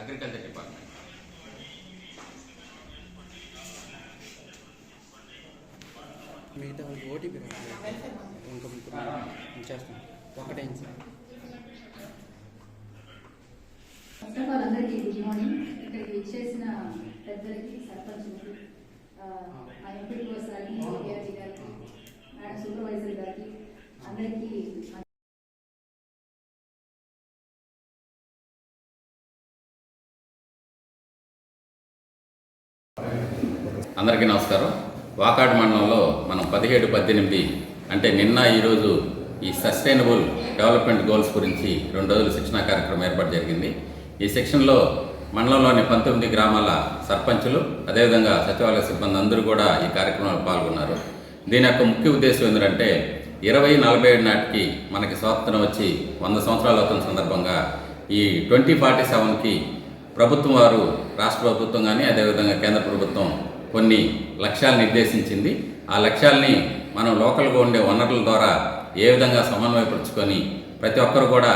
Agriculture department. మిగతా వాళ్ళకి OTP రావట్లేదు ఇంకా ముగ్గురు చేస్తాం ఒకటైంది సార్ ఫస్ట్ ఆఫ్ ఆల్ అందరికీ గుడ్ మార్నింగ్ ఇక్కడికి ఇచ్చేసిన పెద్దలకి సర్పంచ్కి మా ఎంపీ సార్కి ఏఆర్జీ గారికి మేడం సూపర్వైజర్ గారికి అందరికీ అందరికీ నమస్కారం. వాకాడు మండలంలో మనం పదిహేడు పద్దెనిమిది అంటే నిన్న ఈరోజు ఈ సస్టైనబుల్ డెవలప్మెంట్ గోల్స్ గురించి రెండు రోజులు శిక్షణా కార్యక్రమం ఏర్పాటు జరిగింది. ఈ శిక్షణలో మండలంలోని పంతొమ్మిది గ్రామాల సర్పంచులు అదేవిధంగా సచివాలయ సిబ్బంది అందరూ కూడా ఈ కార్యక్రమంలో పాల్గొన్నారు. దీని యొక్క ముఖ్య ఉద్దేశం ఏంటంటే ఇరవై నలభై ఏడు నాటికి మనకి స్వాతంత్రం వచ్చి వంద సంవత్సరాలు అవుతున్న సందర్భంగా ఈ ట్వంటీ ఫార్టీ సెవెన్కి ప్రభుత్వం వారు రాష్ట్ర ప్రభుత్వం కానీ అదేవిధంగా కేంద్ర ప్రభుత్వం కొన్ని లక్ష్యాలు నిర్దేశించింది. ఆ లక్ష్యాల్ని మనం లోకల్గా ఉండే వనరుల ద్వారా ఏ విధంగా సమన్వయపరుచుకొని ప్రతి ఒక్కరు కూడా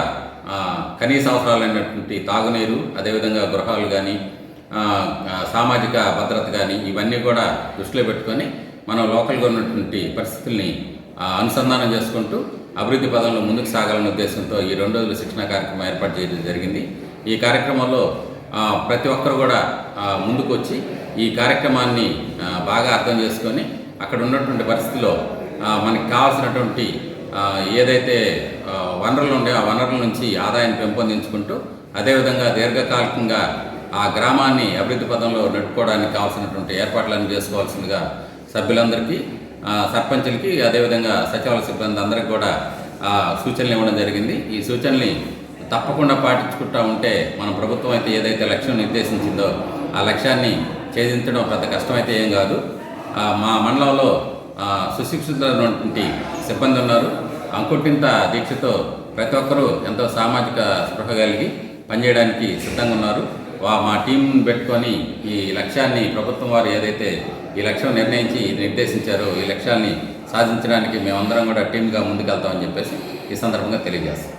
కనీస అవసరాలైనటువంటి తాగునీరు అదేవిధంగా గృహాలు కానీ సామాజిక భద్రత కానీ ఇవన్నీ కూడా దృష్టిలో పెట్టుకొని మనం లోకల్గా ఉన్నటువంటి పరిస్థితుల్ని అనుసంధానం చేసుకుంటూ అభివృద్ధి పదంలో ముందుకు సాగాలనే ఉద్దేశంతో ఈ రెండు రోజుల శిక్షణ కార్యక్రమం ఏర్పాటు చేయడం జరిగింది. ఈ కార్యక్రమంలో ప్రతి ఒక్కరు కూడా ముందుకొచ్చి ముందుకు వచ్చి ఈ కార్యక్రమాన్ని బాగా అర్థం చేసుకొని అక్కడ ఉన్నటువంటి పరిస్థితిలో మనకి కావాల్సినటువంటి ఏదైతే వనరులు ఉండే ఆ వనరుల నుంచి ఆదాయాన్ని పెంపొందించుకుంటూ అదేవిధంగా దీర్ఘకాలికంగా ఆ గ్రామాన్ని అభివృద్ధి పదంలో నడుపుకోవడానికి కావాల్సినటువంటి ఏర్పాట్లను చేసుకోవాల్సిందిగా సభ్యులందరికీ సర్పంచులకి అదేవిధంగా సచివాలయ సిబ్బంది అందరికీ కూడా సూచనలు ఇవ్వడం జరిగింది. ఈ సూచనల్ని తప్పకుండా పాటించుకుంటా ఉంటే మన ప్రభుత్వం అయితే ఏదైతే లక్ష్యం నిర్దేశించిందో ఆ లక్ష్యాన్ని ఛేదించడం పెద్ద కష్టమైతే ఏం కాదు. మా మండలంలో సుశిక్షితులైనటువంటి సిబ్బంది ఉన్నారు. అంకుటింత దీక్షతో ప్రతి ఒక్కరూ ఎంతో సామాజిక స్పృహ కలిగి పనిచేయడానికి సిద్ధంగా ఉన్నారు. వా మా టీం పెట్టుకొని ఈ లక్ష్యాన్ని ప్రభుత్వం వారు ఏదైతే ఈ లక్ష్యం నిర్ణయించి నిర్దేశించారో ఈ లక్ష్యాన్ని సాధించడానికి మేమందరం కూడా టీమ్గా ముందుకెళ్తామని చెప్పేసి ఈ సందర్భంగా తెలియజేస్తాం.